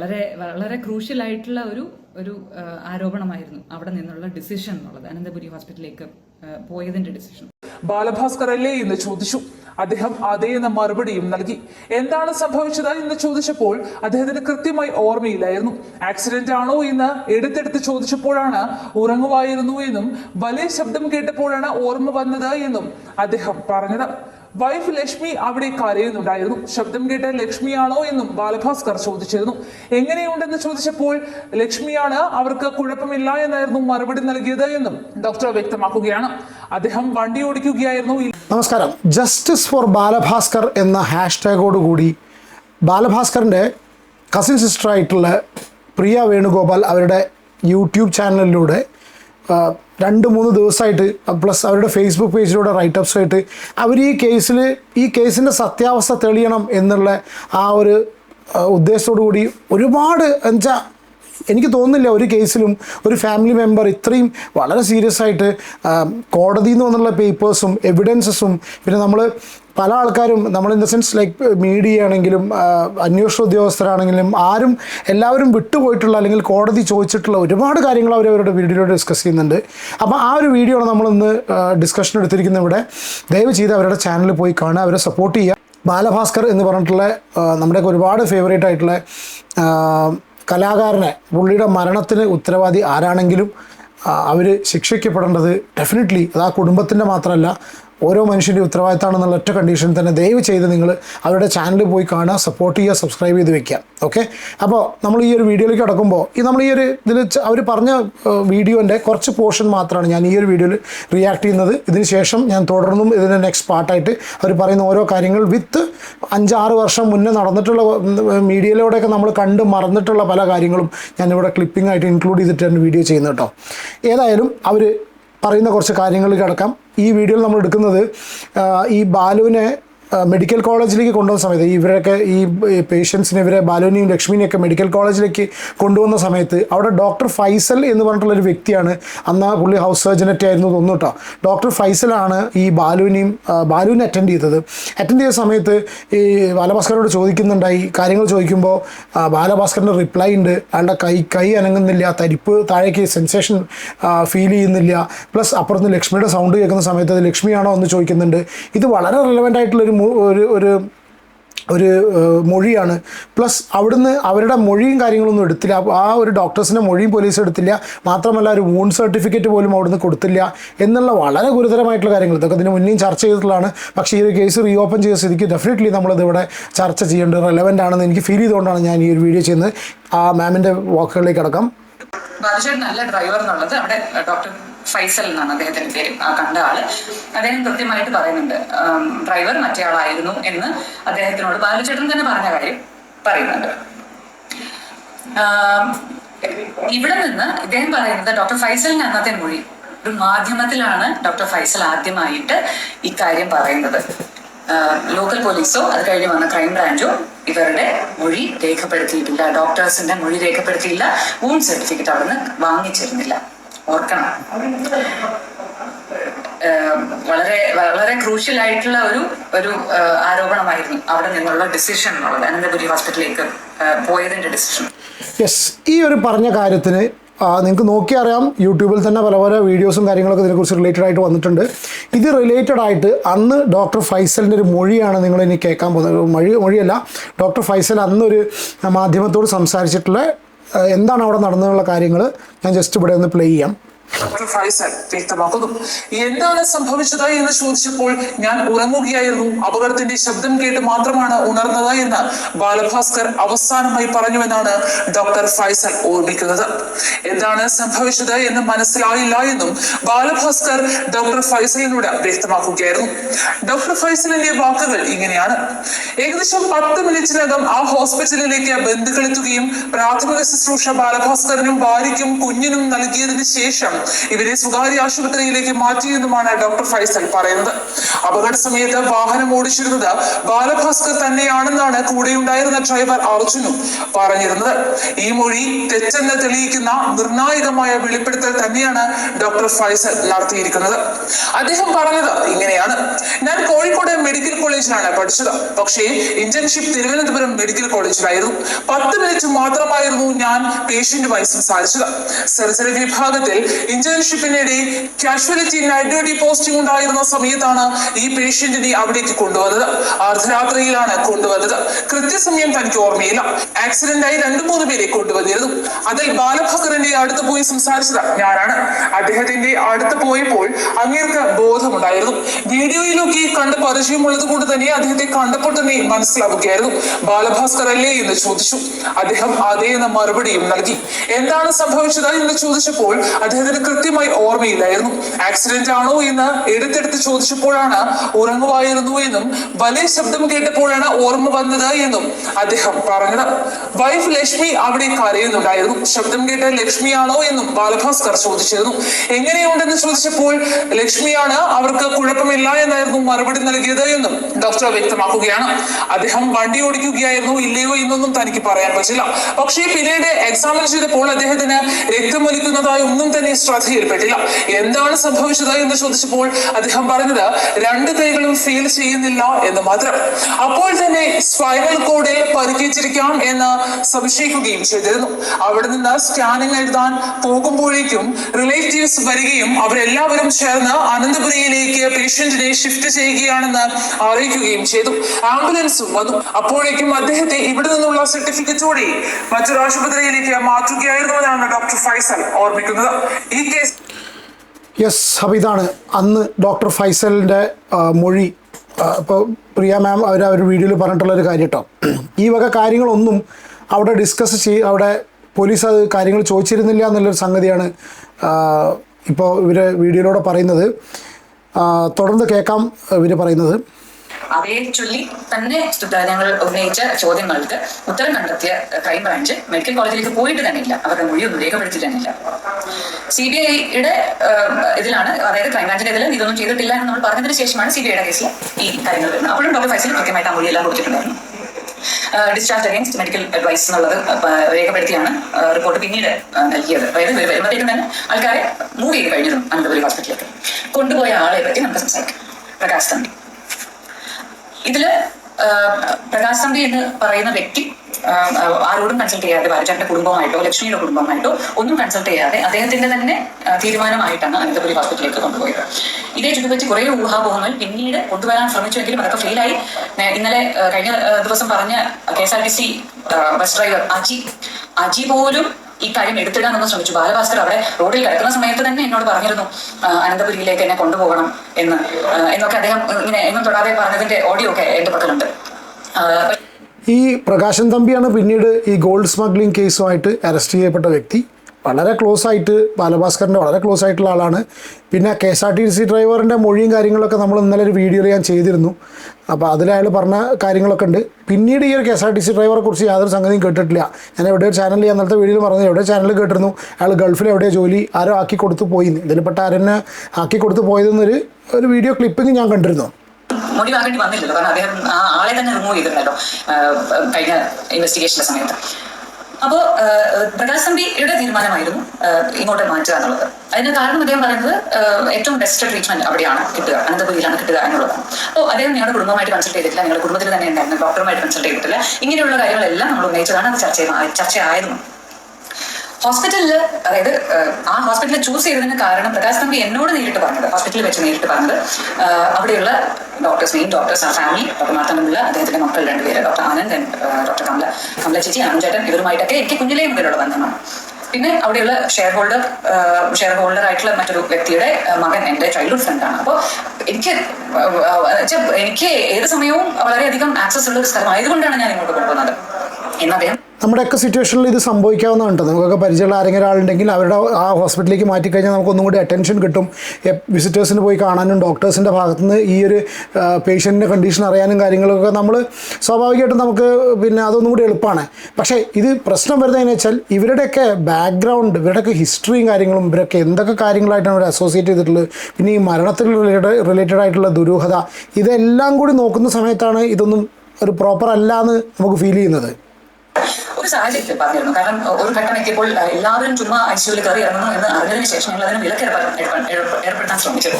വളരെ വളരെ ക്രൂഷ്യൽ ആയിട്ടുള്ള ഒരു ഒരു ആരോപണമായിരുന്നു അവിടെ നിന്നുള്ള ഡിസിഷൻ എന്നുള്ളത്. അനന്തപുരി ഹോസ്പിറ്റലിലേക്ക് പോയതിന്റെ ഡിസിഷൻ ബാലഭാസ്കർ അല്ലേ എന്ന് ചോദിച്ചു. അദ്ദേഹം അതേ എന്ന മറുപടിയും നൽകി. എന്താണ് സംഭവിച്ചത് എന്ന് ചോദിച്ചപ്പോൾ അദ്ദേഹത്തിന് കൃത്യമായി ഓർമ്മയില്ലായിരുന്നു. ആക്സിഡന്റ് ആണോ എന്ന് എടുത്തെടുത്ത് ചോദിച്ചപ്പോഴാണ് ഉറങ്ങുമായിരുന്നു എന്നും വലിയ ശബ്ദം കേട്ടപ്പോഴാണ് ഓർമ്മ വന്നത് എന്നും അദ്ദേഹം പറഞ്ഞത്. വൈഫ് ലക്ഷ്മി അവിടെ കരയുന്നുണ്ടായിരുന്നു. ശബ്ദം കേട്ട ലക്ഷ്മിയാണോ എന്നും ബാലഭാസ്കർ ചോദിച്ചിരുന്നു. എങ്ങനെയുണ്ടെന്ന് ചോദിച്ചപ്പോൾ ലക്ഷ്മിയാണ് അവർക്ക് കുഴപ്പമില്ല എന്നായിരുന്നു മറുപടി നൽകിയത് എന്നും ഡോക്ടർ വ്യക്തമാക്കുകയാണ്. അദ്ദേഹം വണ്ടി ഓടിക്കുകയായിരുന്നു. നമസ്കാരം. ജസ്റ്റിസ് ഫോർ ബാലഭാസ്കർ എന്ന ഹാഷ്ടാഗോടുകൂടി ബാലഭാസ്കറിന്റെ കസിൻ സിസ്റ്ററായിട്ടുള്ള പ്രിയ വേണുഗോപാൽ അവരുടെ യൂട്യൂബ് ചാനലിലൂടെ രണ്ട് മൂന്ന് ദിവസമായിട്ട് പ്ലസ് അവരുടെ ഫേസ്ബുക്ക് പേജിലൂടെ റൈറ്റപ്സ് ആയിട്ട് അവർ ഈ കേസിൽ ഈ കേസിന്റെ സത്യാവസ്ഥ തെളിയണം എന്നുള്ള ആ ഒരു ഉദ്ദേശത്തോടു കൂടി ഒരുപാട് എന്നുവെച്ചാൽ എനിക്ക് തോന്നുന്നില്ല ഒരു കേസിലും ഒരു ഫാമിലി മെമ്പർ ഇത്രയും വളരെ സീരിയസ് ആയിട്ട് കോടതിയിൽ നിന്ന് വന്നുള്ള പേപ്പേഴ്സും എവിഡൻസസും പിന്നെ നമ്മൾ പല ആൾക്കാരും നമ്മൾ in the sense like media ആണെങ്കിലും അന്വേഷണ ഉദ്യോഗസ്ഥരാണെങ്കിലും ആരും എല്ലാവരും വിട്ടുപോയിട്ടുള്ള അല്ലെങ്കിൽ കോടതി ചോദിച്ചിട്ടുള്ള ഒരുപാട് കാര്യങ്ങൾ അവർ അവരുടെ വീഡിയോയിൽ ഡിസ്കസ് ചെയ്യുന്നുണ്ട്. അപ്പോൾ ആ ഒരു വീഡിയോ ആണ് നമ്മളിന്ന് ഡിസ്കഷൻ എടുത്തിരിക്കുന്നത് ഇവിടെ. ദയവ് ചെയ്ത് അവരുടെ ചാനലിൽ പോയി കാണുക അവരെ സപ്പോർട്ട് ചെയ്യുക. ബാലഭാസ്കർ എന്ന് പറഞ്ഞിട്ടുള്ള നമ്മുടെയൊക്കെ ഒരുപാട് ഫേവറേറ്റ് ആയിട്ടുള്ള കലാകാരനെ പുള്ളിയുടെ മരണത്തിന് ഉത്തരവാദി ആരാണെങ്കിലും അവർ ശിക്ഷിക്കപ്പെടേണ്ടത് ഡെഫിനറ്റ്ലി അത് ആ കുടുംബത്തിന്റെ മാത്രമല്ല ഓരോ മനുഷ്യന്റെ ഉത്തരവാദിത്തമാണെന്നുള്ള ഒറ്റ കണ്ടീഷൻ തന്നെ ദയവ് ചെയ്ത് നിങ്ങൾ അവരുടെ ചാനൽ പോയി കാണുക സപ്പോർട്ട് ചെയ്യുക സബ്സ്ക്രൈബ് ചെയ്ത് വെക്കുക. ഓക്കെ അപ്പോൾ നമ്മൾ ഈ ഒരു വീഡിയോയിലേക്ക് കടക്കുമ്പോൾ ഈ നമ്മൾ ഈ ഒരു ഇതിൽ അവർ പറഞ്ഞ വീഡിയോന്റെ കുറച്ച് പോർഷൻ മാത്രമാണ് ഞാൻ ഈ ഒരു വീഡിയോയിൽ റിയാക്ട് ചെയ്യുന്നത്. ഇതിന് ശേഷം ഞാൻ തുടർന്നും ഇതിന്റെ നെക്സ്റ്റ് പാർട്ടായിട്ട് അവർ പറയുന്ന ഓരോ കാര്യങ്ങൾ വിത്ത് അഞ്ചാറ് വർഷം മുന്നേ നടന്നിട്ടുള്ള മീഡിയയിലൂടെയൊക്കെ നമ്മൾ കണ്ട് മറന്നിട്ടുള്ള പല കാര്യങ്ങളും ഞാനിവിടെ ക്ലിപ്പിംഗ് ആയിട്ട് ഇൻക്ലൂഡ് ചെയ്തിട്ടാണ് വീഡിയോ ചെയ്യുന്നത് കേട്ടോ ഏതായാലും അവർ പറയുന്ന കുറച്ച് കാര്യങ്ങൾ കിടക്കാം. ഈ വീഡിയോയിൽ നമ്മൾ എടുക്കുന്നത് ഈ ബാലുവിനെ മെഡിക്കൽ കോളേജിലേക്ക് കൊണ്ടുവന്ന സമയത്ത് ഇവരൊക്കെ ഈ പേഷ്യൻസിനെ ഇവരെ ബാലുവിനെയും ലക്ഷ്മിനെയൊക്കെ മെഡിക്കൽ കോളേജിലേക്ക് കൊണ്ടുവന്ന സമയത്ത് അവിടെ ഡോക്ടർ ഫൈസൽ എന്ന് പറഞ്ഞിട്ടുള്ളൊരു വ്യക്തിയാണ്. അന്ന് ആ പുള്ളി ഹൗസ് സർജനറ്റി ആയിരുന്നു തോന്നുന്നു കേട്ടോ. ഡോക്ടർ ഫൈസലാണ് ഈ ബാലുവിനെയും ബാലുവിനെ അറ്റൻഡ് ചെയ്തത്. അറ്റൻഡ് ചെയ്ത സമയത്ത് ഈ ബാലഭാസ്കറിനോട് ചോദിക്കുന്നുണ്ടായി കാര്യങ്ങൾ ചോദിക്കുമ്പോൾ ബാലഭാസ്കറിന്റെ റിപ്ലൈ ഉണ്ട്. അയാളുടെ കൈ കൈ അനങ്ങുന്നില്ല തരിപ്പ് താഴേക്ക് സെൻസേഷൻ ഫീൽ ചെയ്യുന്നില്ല. പ്ലസ് അപ്പുറത്ത് ലക്ഷ്മിയുടെ സൗണ്ട് കേൾക്കുന്ന സമയത്ത് അത് ലക്ഷ്മിയാണോ എന്ന് ചോദിക്കുന്നുണ്ട്. ഇത് വളരെ റെലവെന്റ് ആയിട്ടുള്ളൊരു ഒരു ഒരു ഒരു മൊഴിയാണ്. പ്ലസ് അവിടുന്ന് അവരുടെ മൊഴിയും കാര്യങ്ങളൊന്നും എടുത്തില്ല. ആ ഒരു ഡോക്ടേഴ്സിന്റെ മൊഴിയും പോലീസ് എടുത്തില്ല. മാത്രമല്ല ഒരു വൂൺ സർട്ടിഫിക്കറ്റ് പോലും അവിടുന്ന് കൊടുത്തില്ല എന്നുള്ള വളരെ ഗുരുതരമായിട്ടുള്ള കാര്യങ്ങൾ. ഇതൊക്കെ ഇതിന് മുന്നേയും ചർച്ച ചെയ്തിട്ടുള്ളതാണ്. പക്ഷേ ഈ ഒരു കേസ് റീ ഓപ്പൺ ചെയ്ത സ്ഥിതിക്ക് ഡെഫിനറ്റ്ലി നമ്മളിത് ഇവിടെ ചർച്ച ചെയ്യേണ്ട റെലവന്റ് ആണെന്ന് എനിക്ക് ഫീൽ ചെയ്തുകൊണ്ടാണ് ഞാൻ ഈ ഒരു വീഡിയോ ചെയ്യുന്നത്. ആ മാമിന്റെ വാക്കുകളിലേക്ക് അടക്കം. നല്ല ഡ്രൈവർ എന്നുള്ളത് അവിടെ ഡോക്ടർ ഫൈസൽ എന്നാണ് അദ്ദേഹത്തിന്റെ പേര്. ആ കണ്ട ആൾ. അദ്ദേഹം കൃത്യമായിട്ട് പറയുന്നുണ്ട്. ഡ്രൈവർ മറ്റേ ആളായിരുന്നു എന്ന് അദ്ദേഹത്തിനോട് ബാലുചേട്ടൻ തന്നെ പറഞ്ഞ കാര്യം പറയുന്നുണ്ട്. ഇവിടെ നിന്ന് ഇദ്ദേഹം പറയുന്നത് ഡോക്ടർ ഫൈസലിന്റെ അന്നത്തെ മൊഴി ഒരു മാധ്യമത്തിലാണ് ഡോക്ടർ ഫൈസൽ ആദ്യമായിട്ട് ഇക്കാര്യം പറയുന്നത്. ലോക്കൽ പോലീസോ അത് കഴിഞ്ഞ് വന്ന ക്രൈംബ്രാഞ്ചോ ഇവരുടെ മൊഴി രേഖപ്പെടുത്തിയിട്ടില്ല. ഡോക്ടേഴ്സിന്റെ മൊഴി രേഖപ്പെടുത്തിയില്ല. വൂൺ സർട്ടിഫിക്കറ്റ് അവിടുന്ന് വാങ്ങിച്ചിരുന്നില്ല. ഓർക്കണം. വളരെ വളരെ ക്രൂഷ്യൽ ആയിട്ടുള്ള ഒരു ഒരു ആരോപണമായിരുന്നു അവിടെ നിന്നുള്ള ഡിസിഷൻ എന്നുള്ളത്. അനന്തപുരി ഹോസ്പിറ്റലിലേക്ക് പോയതിന്റെ ഡിസിഷൻ യെസ് ഈ ഒരു പറഞ്ഞ കാര്യത്തിന് നിങ്ങൾക്ക് നോക്കി അറിയാം യൂട്യൂബിൽ തന്നെ പല പല വീഡിയോസും കാര്യങ്ങളൊക്കെ ഇതിനെക്കുറിച്ച് റിലേറ്റഡ് ആയിട്ട് വന്നിട്ടുണ്ട്. ഇത് റിലേറ്റഡ് ആയിട്ട് അന്ന് ഡോക്ടർ ഫൈസലിന്റെ ഒരു മൊഴിയാണ് നിങ്ങൾ ഇനി കേൾക്കാൻ പോകുന്നത്. മൊഴി മൊഴിയല്ല ഡോക്ടർ ഫൈസൽ അന്നൊരു മാധ്യമത്തോട് സംസാരിച്ചിട്ടുള്ള എന്താണ് അവിടെ നടന്നുള്ള കാര്യങ്ങൾ ഞാൻ ജസ്റ്റ് ഇവിടെ ഒന്ന് പ്ലേ ചെയ്യാം. ഫൈസൽ വ്യക്തമാക്കുന്നു. എന്താണ് സംഭവിച്ചത് എന്ന് ചോദിച്ചപ്പോൾ ഞാൻ ഉറങ്ങുകയായിരുന്നു. അപകടത്തിന്റെ ശബ്ദം കേട്ട് മാത്രമാണ് ഉണർന്നത് എന്ന് ബാലഭാസ്കർ അവസാനമായി പറഞ്ഞുവെന്നാണ് ഡോക്ടർ ഫൈസൽ ഓർമ്മിക്കുന്നത്. എന്താണ് സംഭവിച്ചത് എന്ന് മനസ്സിലായില്ല എന്നും ബാലഭാസ്കർ ഡോക്ടർ ഫൈസലിനോട് വ്യക്തമാക്കുകയായിരുന്നു. ഡോക്ടർ ഫൈസലിന്റെ വാക്കുകൾ ഇങ്ങനെയാണ്. ഏകദേശം പത്ത് മിനിറ്റിനകം ആ ഹോസ്പിറ്റലിലേക്ക് ബന്ധുക്കളെത്തുകയും പ്രാഥമിക ശുശ്രൂഷ ബാലഭാസ്കറിനും ഭാര്യയ്ക്കും കുഞ്ഞിനും നൽകിയതിനു ശേഷം ഇവരെ സ്വകാര്യ ആശുപത്രിയിലേക്ക് മാറ്റിയെന്നുമാണ് ഡോക്ടർ ഫൈസൽ പറയുന്നത്. അപകട സമയത്ത് വാഹനം ഓടിച്ചിരുന്നത് ബാലഭാസ്കർ തന്നെയാണെന്നാണ് കൂടെയുണ്ടായിരുന്ന ഡ്രൈവർ അർജുനും പറഞ്ഞിരുന്നത്. ഈ മൊഴി തെറ്റെന്ന് തെളിയിക്കുന്ന നിർണായകമായ വെളിപ്പെടുത്തൽ തന്നെയാണ് ഡോക്ടർ ഫൈസൽ നടത്തിയിരിക്കുന്നത്. അദ്ദേഹം പറഞ്ഞത് ഇങ്ങനെയാണ്. ഞാൻ കോഴിക്കോട് മെഡിക്കൽ കോളേജിലാണ് പഠിച്ചത്. പക്ഷേ ഇന്റേൺഷിപ്പ് തിരുവനന്തപുരം മെഡിക്കൽ കോളേജിലായിരുന്നു. പത്ത് മിനിറ്റ് മാത്രമായിരുന്നു ഞാൻ പേഷ്യന്റുമായി സംസാരിച്ചത് സർജറി വിഭാഗത്തിൽ ഇന്റേൺഷിപ്പിനിടെ കാഷ്വാലിറ്റി നൈറ്റ് ഡ്യൂട്ടി പോസ്റ്റിംഗ് ഉണ്ടായിരുന്ന സമയത്താണ് ഈ പേഷ്യന്റിനെ അവിടേക്ക് കൊണ്ടുവന്നത്. അർദ്ധരാത്രിയിലാണ് കൊണ്ടുവന്നത്. കൃത്യസമയം തനിക്ക് ഓർമ്മയില്ല. ആക്സിഡന്റ് ആയി രണ്ടു മൂന്ന് പേരെ കൊണ്ടുവന്നിരുന്നു. അതിൽ ബാലഭക്കറിന്റെ അടുത്ത് പോയി സംസാരിച്ചത് ഞാനാണ്. അദ്ദേഹത്തിന്റെ അടുത്ത് പോയപ്പോൾ അങ്ങേർക്ക് ബോധമുണ്ടായിരുന്നു. വീഡിയോയിലൊക്കെ കണ്ട് പരിചയമുള്ളത് കൊണ്ട് തന്നെ അദ്ദേഹത്തെ കണ്ടപ്പോൾ തന്നെ മനസ്സിലാവുകയായിരുന്നു. ബാലഭാസ്കർ അല്ലേ എന്ന് ചോദിച്ചു. അദ്ദേഹം അതേ എന്ന മറുപടിയും നൽകി. എന്താണ് സംഭവിച്ചത് എന്ന് ചോദിച്ചപ്പോൾ അദ്ദേഹത്തിന് കൃത്യമായി ഓർമ്മയില്ലായിരുന്നു ആക്സിഡന്റ് ആണോ എന്ന് എടുത്തെടുത്ത് ചോദിച്ചപ്പോഴാണ് ഉറങ്ങുവായിരുന്നു എന്നും വലിയ ശബ്ദം കേട്ടപ്പോഴാണ് ഓർമ്മ വന്നത് എന്നും അദ്ദേഹം പറഞ്ഞത്. വൈഫ് ലക്ഷ്മി അവിടെ കരയുന്നുണ്ടായിരുന്നു. ശബ്ദം കേട്ട ലക്ഷ്മിയാണോ എന്നും ബാലഭാസ്കർ ചോദിച്ചിരുന്നു. എങ്ങനെയുണ്ടെന്ന് ചോദിച്ചപ്പോൾ ലക്ഷ്മിയാണ് അവർക്ക് കുഴപ്പമില്ല എന്നായിരുന്നു മറുപടി നൽകിയത് എന്നും ഡോക്ടർ വ്യക്തമാക്കുകയാണ്. അദ്ദേഹം വണ്ടി ഓടിക്കുകയായിരുന്നു ഇല്ലയോ എന്നൊന്നും തനിക്ക് പറയാൻ പറ്റില്ല. പക്ഷേ പിന്നീട് എക്സാമിൻ ചെയ്തപ്പോൾ അദ്ദേഹത്തിന് രക്തമൊലിക്കുന്നതായി ഒന്നും തന്നെ ശ്രദ്ധയിൽപ്പെട്ടില്ല എന്താണ് സംഭവിച്ചത് എന്ന് ചോദിച്ചപ്പോൾ അദ്ദേഹം പറഞ്ഞത് രണ്ട് തൈകളും ഫീൽ ചെയ്യുന്നില്ല എന്ന് മാത്രം. അപ്പോൾ തന്നെ സ്പൈനൽ കോഡിൽ പരിക്കേറ്റിരിക്കാം എന്ന് സംശയിക്കുകയും ചെയ്തിരുന്നു. അവിടെ നിന്ന് സ്കാനിങ് എഴുതാൻ പോകുമ്പോഴേക്കും റിലേറ്റീവ്സ് വരികയും അവരെല്ലാവരും ചേർന്ന് അനന്തപുരിയിലേക്ക് പേഷ്യന്റിനെ ഷിഫ്റ്റ് ചെയ്യുകയാണെന്ന് അറിയിക്കുകയും ചെയ്തു. ആംബുലൻസും വന്നു. അപ്പോഴേക്കും അദ്ദേഹത്തെ ഇവിടെ നിന്നുള്ള സർട്ടിഫിക്കറ്റോടെ മറ്റൊരു ആശുപത്രിയിലേക്ക് മാറ്റുകയായിരുന്നുവെന്നാണ് ഡോക്ടർ ഫൈസൽ ഓർമ്മിക്കുന്നത്. ഈ യെസ് അപ്പോൾ ഇതാണ്. അന്ന് ഡോക്ടർ ഫൈസലിന്റെ മൊഴി. ഇപ്പോൾ പ്രിയ മാം അവർ അവർ വീഡിയോയിൽ പറഞ്ഞിട്ടുള്ള ഒരു കാര്യം കേട്ടോ ഈ വക കാര്യങ്ങളൊന്നും അവിടെ ഡിസ്കസ് ചെയ് അവിടെ പോലീസ് അത് കാര്യങ്ങൾ ചോദിച്ചിരുന്നില്ല എന്നുള്ളൊരു സംഗതിയാണ് ഇപ്പോൾ ഇവർ വീഡിയോയിലൂടെ പറയുന്നത്. തുടർന്ന് കേൾക്കാം ഇവർ പറയുന്നത്. അവയെ ചൊല്ലി തന്നെ ഞങ്ങൾ ഉന്നയിച്ച ചോദ്യങ്ങൾക്ക് ഉത്തരം കണ്ടെത്തിയ ക്രൈംബ്രാഞ്ച് മെഡിക്കൽ കോളേജിലേക്ക് പോയിട്ട് തന്നെ ഇല്ല അവരുടെ മൊഴിയൊന്നും രേഖപ്പെടുത്തി തന്നെ ഇല്ല സി ബി ഐയുടെ ഇതിലാണ് അതായത് ക്രൈംബ്രാഞ്ചിന്റെ ഇതിലും ഇതൊന്നും ചെയ്തിട്ടില്ല എന്ന് നമ്മൾ പറഞ്ഞതിന് ശേഷമാണ് സി ബി ഐയുടെ കേസിൽ ഈ കാര്യങ്ങൾ വരുന്നത്. അപ്പോഴും ഡോക്ടർ ഫൈസൽ കൃത്യമായിട്ട് ആ മൊഴിയെല്ലാം കൊടുത്തിട്ടുണ്ടായിരുന്നു. ഡിസ്ചാർജ് അഗൈൻസ്റ്റ് മെഡിക്കൽ അഡ്വൈസ് എന്നുള്ളത് രേഖപ്പെടുത്തിയാണ് റിപ്പോർട്ട് പിന്നീട് നൽകിയത്. അതായത് വരുമ്പോഴത്തേക്കും തന്നെ ആൾക്കാരെ മൂവ് ചെയ്ത് കഴിഞ്ഞിരുന്നു അനന്തപുരി ഹോസ്പിറ്റലിലേക്ക് കൊണ്ടുപോയ ആളെ പറ്റി നമുക്ക് സംസാരിക്കാം. പ്രകാശ് തമ്പി. ഇതിൽ പ്രകാശ് തമ്പി എന്ന് പറയുന്ന വ്യക്തി ആരോടും കൺസൾട്ട് ചെയ്യാതെ ബാലചാറിന്റെ കുടുംബമായിട്ടോ ലക്ഷ്മിയുടെ കുടുംബമായിട്ടോ ഒന്നും കൺസൾട്ട് ചെയ്യാതെ അദ്ദേഹത്തിന്റെ തന്നെ തീരുമാനമായിട്ടാണ് അനന്തപുരി ഹോസ്പിറ്റലിലേക്ക് കൊണ്ടുപോയത്. ഇതേ ചുറ്റുപറ്റി കുറെ ഊഹാപോഹങ്ങൾ പിന്നീട് കൊണ്ടുവരാൻ ശ്രമിച്ചുവെങ്കിലും അതൊക്കെ ഫെയിലായി. ഇന്നലെ കഴിഞ്ഞ ദിവസം പറഞ്ഞ K S R T C bus driver Aji Aji പോലും ഈ കാര്യം എടുത്തിടാനൊന്ന് ശ്രമിച്ചു. ബാലഭാസ്കർ അവിടെ റോഡിൽ കിടക്കുന്ന സമയത്ത് തന്നെ എന്നോട് പറഞ്ഞിരുന്നു അനന്തപുരിയിലേക്ക് എന്നെ കൊണ്ടുപോകണം എന്ന്. എന്നൊക്കെ അദ്ദേഹം ഇങ്ങനെ എങ്ങും തൊടാതെ പറഞ്ഞതിന്റെ ഓഡിയോ ഒക്കെ എന്റെ പക്കലുണ്ട്. ഈ പ്രകാശൻ തമ്പിയാണ് പിന്നീട് ഈ ഗോൾഡ് സ്മഗ്ലിംഗ് കേസുമായിട്ട് അറസ്റ്റ് ചെയ്യപ്പെട്ട വ്യക്തി. വളരെ ക്ലോസ് ആയിട്ട് ബാലഭാസ്കറിന്റെ വളരെ ക്ലോസ് ആയിട്ടുള്ള ആളാണ്. പിന്നെ K S R T C ഡ്രൈവറിന്റെ മൊഴിയും കാര്യങ്ങളൊക്കെ നമ്മൾ ഇന്നലെ ഒരു വീഡിയോയിൽ ഞാൻ ചെയ്തിരുന്നു. അപ്പോൾ അതിൽ അയാൾ പറഞ്ഞ കാര്യങ്ങളൊക്കെ ഉണ്ട്. പിന്നീട് ഈ ഒരു K S R T C ഡ്രൈവറെ കുറിച്ച് യാതൊരു സംഗതിയും കേട്ടിട്ടില്ല. ഞാൻ എവിടെയോ ചാനലിൽ ഞാൻ അന്നത്തെ വീഡിയോയിൽ പറഞ്ഞത് എവിടെ ചാനലിൽ കേട്ടിരുന്നു. അയാൾ ഗൾഫിൽ എവിടെയോ ജോലി ആരോ ആക്കി കൊടുത്തു പോയി ഇതിൽപ്പെട്ട ആരെന്നെ ആക്കി കൊടുത്തു പോയതെന്നൊരു ഒരു വീഡിയോ ക്ലിപ്പിംഗ് ഞാൻ കണ്ടിരുന്നു. മൊഴി വാങ്ങേണ്ടി വന്നില്ലല്ലോ. കാരണം അദ്ദേഹം ആ ആളെ തന്നെ റിമൂവ് ആ, കഴിഞ്ഞ ഇൻവെസ്റ്റിഗേഷന്റെ സമയത്ത്. അപ്പോ പ്രകാശ് തമ്പിയുടെ തീരുമാനമായിരുന്നു ഇങ്ങോട്ട് മാറ്റുക എന്നുള്ളത്. അതിന് കാരണം അദ്ദേഹം പറയുന്നത് ഏറ്റവും ബെസ്റ്റ് ട്രീറ്റ്മെന്റ് അവിടെയാണ് കിട്ടുക അനന്തപുരിയിലാണ് കിട്ടുക എന്നുള്ളതാണ് അപ്പോൾ അദ്ദേഹം നിങ്ങളുടെ കുടുംബമായിട്ട് കൺസൾട്ട് ചെയ്തിട്ടില്ല നിങ്ങളുടെ കുടുംബത്തിൽ തന്നെ ഉണ്ടായിരുന്നു ഡോക്ടറുമായിട്ട് കൺസൾട്ട് ചെയ്തിട്ടില്ല. ഇങ്ങനെയുള്ള കാര്യങ്ങളെല്ലാം നമ്മൾ ഉന്നയിച്ചതാണ് അത് ചർച്ച ചർച്ചയായിരുന്നു ഹോസ്പിറ്റലിൽ അതായത് ആ ഹോസ്പിറ്റലിൽ ചൂസ് ചെയ്തതിന് കാരണം പ്രകാശ് തമ്പി എന്നോട് നേരിട്ട് പറഞ്ഞത് ഹോസ്പിറ്റലിൽ വെച്ച് നേരിട്ട് പറഞ്ഞത് അവിടെയുള്ള ഡോക്ടേഴ്സ് മെയിൻ ഡോക്ടേഴ്സ് ആ ഫാമിലി ഡോക്ടർ മാർത്തണ്ടമുള്ള അദ്ദേഹത്തിന്റെ മക്കൾ രണ്ടുപേര് ഡോക്ടർ ആനന്ദ് ഡോക്ടർ കമല കമല ചേച്ചി ആനന്ദേട്ടൻ ഇവരുമായിട്ടൊക്കെ എനിക്ക് കുഞ്ഞിലേ മുതലുള്ള ബന്ധമാണ്. പിന്നെ അവിടെയുള്ള ഷെയർ ഹോൾഡർ ഷെയർ ഹോൾഡർ ആയിട്ടുള്ള മറ്റൊരു വ്യക്തിയുടെ മകൻ എന്റെ ചൈൽഡ്ഹുഡ് ഫ്രണ്ടാണ് അപ്പോൾ എനിക്ക് എനിക്ക് ഏത് സമയവും വളരെയധികം ആക്സസ് ഉള്ള ഒരു സ്ഥലമായതുകൊണ്ടാണ് ഞാൻ ഇങ്ങോട്ട് കൊണ്ടുവന്നത്. എന്ന് അദ്ദേഹം നമ്മുടെയൊക്കെ സിറ്റുവേഷനിൽ ഇത് സംഭവിക്കാവുന്നതാണ് നമുക്കൊക്കെ പരിചയമുള്ള ആരെങ്കിലും ആളുണ്ടെങ്കിൽ അവരുടെ ആ ഹോസ്പിറ്റലിലേക്ക് മാറ്റിക്കഴിഞ്ഞാൽ നമുക്ക് ഒന്നും കൂടി അറ്റൻഷൻ കിട്ടും. വിസിറ്റേഴ്സിന് പോയി കാണാനും ഡോക്ടേഴ്സിന്റെ ഭാഗത്തു നിന്ന് ഈ ഒരു പേഷ്യന്റിന്റെ കണ്ടീഷൻ അറിയാനും കാര്യങ്ങളൊക്കെ നമ്മൾ സ്വാഭാവികമായിട്ടും നമുക്ക് പിന്നെ അതൊന്നും കൂടി എളുപ്പമാണ് പക്ഷേ ഇത് പ്രശ്നം വരുന്നതെന്ന് വെച്ചാൽ ഇവരുടെയൊക്കെ ബാക്ക്ഗ്രൗണ്ട് ഇവരുടെയൊക്കെ ഹിസ്റ്ററിയും കാര്യങ്ങളും ഇവരൊക്കെ എന്തൊക്കെ കാര്യങ്ങളായിട്ടാണ് അവർ അസോസിയേറ്റ് ചെയ്തിട്ടുള്ളത്? പിന്നെ ഈ മരണത്തിൽ റിലേറ്റഡ് റിലേറ്റഡ് ആയിട്ടുള്ള ദുരൂഹത ഇതെല്ലാം കൂടി നോക്കുന്ന സമയത്താണ് ഇതൊന്നും ഒരു പ്രോപ്പർ അല്ല എന്ന് നമുക്ക് ഫീൽ ചെയ്യുന്നത്. ഒരു സാഹചര്യത്തിൽ പറഞ്ഞിരുന്നു. കാരണം ഒരു ഘട്ടം എത്തിയപ്പോൾ എല്ലാവരും ചുമ്മാ ഐസിയുവിൽ കയറി ഇറങ്ങുന്നു എന്ന് അറിഞ്ഞതിന് ശേഷം ഞങ്ങൾ അതിന് വിലക്ക് ഏർപ്പെടു- ഏർപ്പെ- ഏർപ്പെ- ഏർപ്പെടുത്താൻ ശ്രമിച്ചത്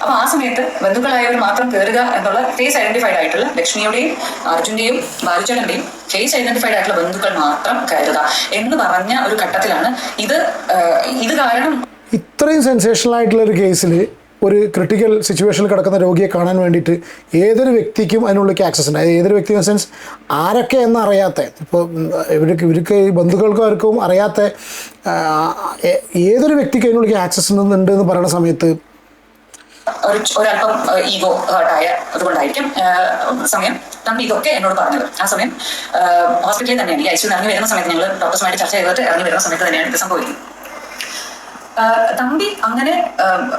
അപ്പൊ ആ സമയത്ത് ബന്ധുക്കളായവർ മാത്രം കയറുക എന്നുള്ള ഫേസ് ഐഡന്റിഫൈഡ് ആയിട്ടുള്ള ലക്ഷ്മിയുടെയും അർജുന്റെയും ബാലുചേട്ടന്റെയും ഫേസ് ഐഡന്റിഫൈഡ് ആയിട്ടുള്ള ബന്ധുക്കൾ മാത്രം കയറുക എന്ന് പറഞ്ഞ ഒരു ഘട്ടത്തിലാണ് ഇത് ഇത് കാരണം ഇത്രയും സെൻസേഷണൽ ആയിട്ടുള്ള ഒരു കേസിൽ ഒരു ക്രിട്ടിക്കൽ സിറ്റുവേഷനിൽ കിടക്കുന്ന രോഗിയെ കാണാൻ വേണ്ടിയിട്ട് ഏതൊരു വ്യക്തിക്കും അതിനുള്ളിലേക്ക് ആക്സസ് ഉണ്ട്. ഏതൊരു വ്യക്തി ഇൻ സെൻസ് ആരൊക്കെ എന്നറിയാത്ത ഇപ്പോൾ ഇവർക്ക് ഇവർക്ക് ഈ ബന്ധുക്കൾക്കും ആർക്കും അറിയാത്ത ഏതൊരു വ്യക്തിക്ക് അതിനുള്ളിലേക്ക് ആക്സസ് ഉണ്ട് എന്ന് പറയുന്ന സമയത്ത് ഒരു ഒരല്പം ഈഗോ ഹേർട്ടായ അതുകൊണ്ടായിരിക്കും സമയം നമ്മൾ ഇതൊക്കെ എന്നോട് പറഞ്ഞത്. ആ സമയം ഹോസ്പിറ്റലിൽ തന്നെയാണ് ഈ ഐസിയു ഇറങ്ങി വരുന്ന സമയത്ത് ഞങ്ങൾ ഡോക്ടർസുമായിട്ട് ചർച്ച ചെയ്തിട്ട് ഇറങ്ങി വരുന്ന സമയത്ത് തന്നെയാണ് ഇത് സംഭവിക്കുന്നത്. തമ്പി അങ്ങനെ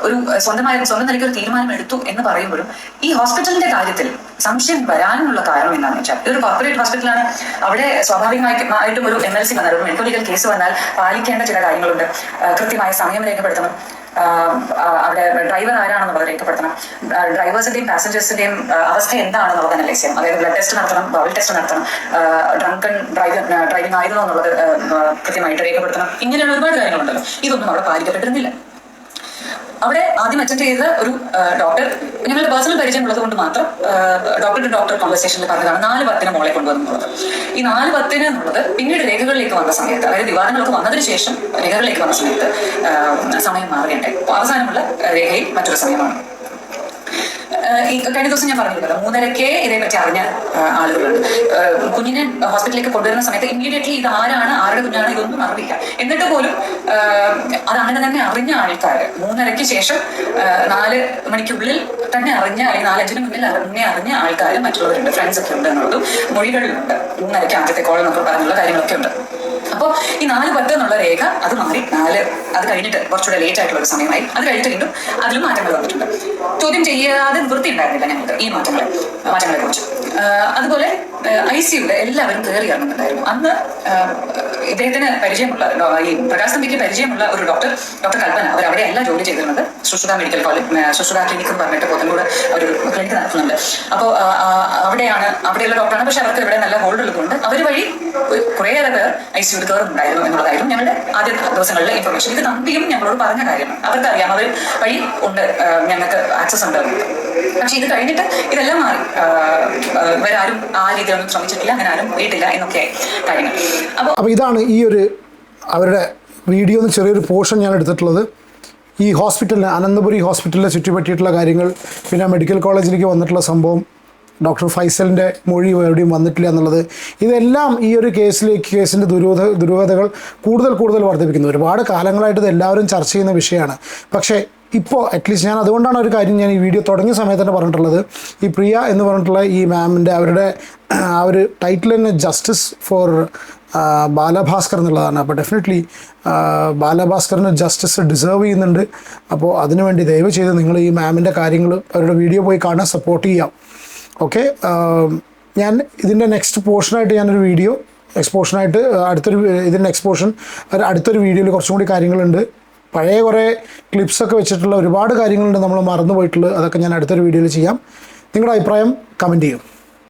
ഒരു സ്വന്തമായ സ്വന്തം നിലയ്ക്ക് ഒരു തീരുമാനം എടുത്തു എന്ന് പറയുമ്പോഴും ഈ ഹോസ്പിറ്റലിന്റെ കാര്യത്തിൽ സംശയം വരാനുള്ള കാരണം എന്താണെന്ന് വെച്ചാൽ ഇതൊരു കോർപ്പറേറ്റ് ഹോസ്പിറ്റലാണ് അവിടെ സ്വാഭാവികമായിട്ടും ഒരു എം എൽ സി വന്നാൽ ഒരു മെഡിക്കൽ ലീഗൽ കേസ് വന്നാൽ പാലിക്കേണ്ട ചില കാര്യങ്ങളുണ്ട്. കൃത്യമായ സമയം രേഖപ്പെടുത്തണം. അവിടെ ഡ്രൈവർ ആരാണെന്നുള്ളത് രേഖപ്പെടുത്തണം. ഡ്രൈവേഴ്സിന്റെയും പാസഞ്ചേഴ്സിന്റെയും അവസ്ഥ എന്താണെന്നുള്ളത് ചെയ്യണം. അതായത് ബ്ലഡ് ടെസ്റ്റ് നടത്തണം ബബിൾ ടെസ്റ്റ് നടത്തണം ഡ്രങ്കൺ ഡ്രൈവ് ഡ്രൈവിംഗ് ആയിരുന്നു എന്നുള്ളത് കൃത്യമായിട്ട് രേഖപ്പെടുത്തണം. ഇങ്ങനെയുള്ള ഒരുപാട് കാര്യങ്ങളുണ്ടല്ലോ. ഇതൊന്നും അവിടെ പാലിക്കപ്പെട്ടിരുന്നില്ല. അവിടെ ആദ്യം അറ്റൻഡ് ചെയ്ത ഒരു ഡോക്ടർ ഞങ്ങളുടെ പേഴ്സണൽ പരിചയം ഉള്ളത് കൊണ്ട് മാത്രം ഡോക്ടർ ടു ഡോക്ടർ കോൺവെർസേഷനിൽ പറഞ്ഞതാണ് നാല് പത്തിന് മോളെ കൊണ്ടുവന്നുള്ളത്. ഈ നാല് പത്തിന് എന്നുള്ളത് പിന്നീട് രേഖകളിലേക്ക് വന്ന സമയത്ത് അതായത് വിവാദങ്ങളൊക്കെ വന്നതിന് ശേഷം രേഖകളിലേക്ക് വന്ന സമയത്ത് സമയം മാറുകയുണ്ടായി. അവസാനമുള്ള രേഖയിൽ മറ്റൊരു സമയമാണ്. കഴിഞ്ഞ ദിവസം ഞാൻ പറഞ്ഞിരുന്നല്ലോ മൂന്നരക്ക് ഇതേപ്പറ്റി അറിഞ്ഞ ആളുകളുണ്ട് കുഞ്ഞിനെ ഹോസ്പിറ്റലിലേക്ക് കൊണ്ടുവരുന്ന സമയത്ത് ഇമ്മീഡിയറ്റ്ലി ഇത് ആരാണ് ആരുടെ കുഞ്ഞാണ് ഇതൊന്നും അറിയില്ല എന്നിട്ട് പോലും ആഹ് അത് അങ്ങനെ തന്നെ അറിഞ്ഞ ആൾക്കാർ മൂന്നരയ്ക്ക് ശേഷം നാല് മണിക്കുള്ളിൽ തന്നെ അറിഞ്ഞ അല്ലെങ്കിൽ നാലഞ്ചിന് മുന്നിൽ അറിഞ്ഞ അറിഞ്ഞ ആൾക്കാർ മറ്റുള്ളവരുണ്ട് ഫ്രണ്ട്സ് ഒക്കെ ഉണ്ട് എന്നുള്ളതും മൊഴികളിലുണ്ട്. മൂന്നരയ്ക്ക് ആദ്യത്തെ കോൾ എന്നൊക്കെ പറഞ്ഞുള്ള കാര്യങ്ങളൊക്കെ ഉണ്ട്. അപ്പോൾ ഈ നാല് പത്ത് എന്നുള്ള രേഖ അത് മാറി നാല്. അത് കഴിഞ്ഞിട്ട് കുറച്ചുകൂടെ ലേറ്റ് ആയിട്ടുള്ള ഒരു സമയമായി. അത് കഴിഞ്ഞിട്ട് വീണ്ടും അതിലും മാറ്റങ്ങൾ വന്നിട്ടുണ്ട്. ചോദ്യം ചെയ്യാതെ നിവൃത്തി ഉണ്ടായിരുന്നില്ല ഞങ്ങൾക്ക് ഈ മാറ്റങ്ങളെ മാറ്റങ്ങളെ കുറിച്ച്. അതുപോലെ ഐ സിയുടെ എല്ലാവരും കയറി ഇറങ്ങുന്നുണ്ടായിരുന്നു. അന്ന് ഇദ്ദേഹത്തിന് പരിചയമുള്ള ഈ പ്രകാശ് തമ്പിക്ക് പരിചയമുള്ള ഒരു ഡോക്ടർ ഡോക്ടർ കൽപ്പന. അവർ അവിടെയല്ല ജോലി ചെയ്തിരുന്നത് Sushruta medical college Sushruta clinic എന്ന് പറഞ്ഞിട്ട് പോത്തൻകൂട് ഒരു ക്ലിനിക്ക് നടത്തുന്നുണ്ട്. അപ്പോൾ അവിടെയാണ് അവിടെയുള്ള ഡോക്ടറാണ്. പക്ഷെ അവർക്ക് ഇവിടെ നല്ല ഹോൾഡ് എടുക്കുന്നുണ്ട്. അവർ വഴി കുറേയേറെ പേർ ഐ സിയുടെ കയറുന്നുണ്ടായിരുന്നു എന്നുള്ളതായിരുന്നു ഞങ്ങളുടെ ആദ്യ ദിവസങ്ങളിലെ ഇൻഫർമേഷൻ ഇത് തമ്പിയും ഞങ്ങളോട് പറഞ്ഞ കാര്യമാണ്. അവർക്കറിയാം അവർ വഴി ഉണ്ട് ഞങ്ങൾക്ക് ആക്സസ് ഉണ്ട്. പക്ഷെ ഇത് കഴിഞ്ഞിട്ട് ഇതെല്ലാം മാറി. ആഹ് ഇവരാരും ആ രീതിയിലൊന്നും ശ്രമിച്ചിട്ടില്ല അങ്ങനെ ആരും വീട്ടില്ല എന്നൊക്കെ കാര്യങ്ങൾ. അപ്പോൾ അപ്പോൾ ഇതാണ് ഈ ഒരു അവരുടെ വീഡിയോ എന്ന് ചെറിയൊരു പോർഷൻ ഞാൻ എടുത്തിട്ടുള്ളത്. ഈ ഹോസ്പിറ്റലിന് അനന്തപുരി ഹോസ്പിറ്റലിനെ ചുറ്റിപ്പറ്റിയിട്ടുള്ള കാര്യങ്ങൾ പിന്നെ മെഡിക്കൽ കോളേജിലേക്ക് വന്നിട്ടുള്ള സംഭവം ഡോക്ടർ ഫൈസലിന്റെ മൊഴി എവിടെയും വന്നിട്ടില്ല എന്നുള്ളത്. ഇതെല്ലാം ഈ ഒരു കേസിലേക്ക് കേസിന്റെ ദുരൂഹ ദുരൂഹതകൾ കൂടുതൽ കൂടുതൽ വർദ്ധിപ്പിക്കുന്നു. ഒരുപാട് കാലങ്ങളായിട്ട് ഇത് എല്ലാവരും ചർച്ച ചെയ്യുന്ന വിഷയമാണ്. പക്ഷേ ഇപ്പോൾ അറ്റ്ലീസ്റ്റ് ഞാൻ അതുകൊണ്ടാണ് ഒരു കാര്യം ഞാൻ ഈ വീഡിയോ തുടങ്ങിയ സമയത്ത് തന്നെ പറഞ്ഞിട്ടുള്ളത്. ഈ പ്രിയ എന്ന് പറഞ്ഞിട്ടുള്ള ഈ മാമിന്റെ അവരുടെ ആ ഒരു ടൈറ്റിൽ തന്നെ ജസ്റ്റിസ് ഫോർ ബാലഭാസ്കർ എന്നുള്ളതാണ്. അപ്പോൾ ഡെഫിനറ്റ്ലി ബാലഭാസ്കറിന് ജസ്റ്റിസ് ഡിസേർവ് ചെയ്യുന്നുണ്ട്. അപ്പോൾ അതിനുവേണ്ടി ദയവ് ചെയ്ത് നിങ്ങൾ ഈ മാമിന്റെ കാര്യങ്ങൾ അവരുടെ വീഡിയോ പോയി കാണാൻ സപ്പോർട്ട് ചെയ്യാം ഓക്കെ ഞാൻ ഇതിന്റെ നെക്സ്റ്റ് പോർഷനായിട്ട് ഞാനൊരു വീഡിയോ എക്സ്പോഷനായിട്ട് അടുത്തൊരു ഇതിന്റെ എക്സ്പോഷൻ അടുത്തൊരു വീഡിയോയിൽ കുറച്ചും കൂടി കാര്യങ്ങളുണ്ട്. പഴയ കുറേ ക്ലിപ്സൊക്കെ വെച്ചിട്ടുള്ള ഒരുപാട് കാര്യങ്ങളുണ്ട് നമ്മൾ മറന്നു പോയിട്ടുള്ളത് അതൊക്കെ ഞാൻ അടുത്തൊരു വീഡിയോയിൽ ചെയ്യാം. നിങ്ങളുടെ അഭിപ്രായം കമന്റ് ചെയ്യും.